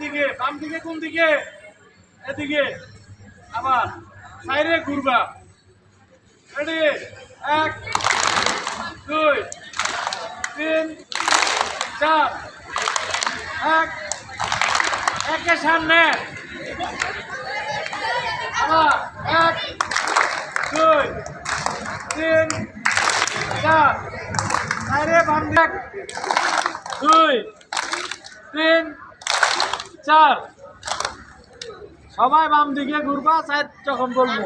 দিকে, বাম দিকে, কোন দিকে? এদিকে। আবার সাইডে ঘুরবা। রেডি এক, দুই, তিন, চার। এক, একে সামনে। আবার এক, দুই, তিন, চার। সাইডে বাম দিক। দুই, তিন চার সবাই বাম দিকে ঘুরবা সাইড যখন বলব।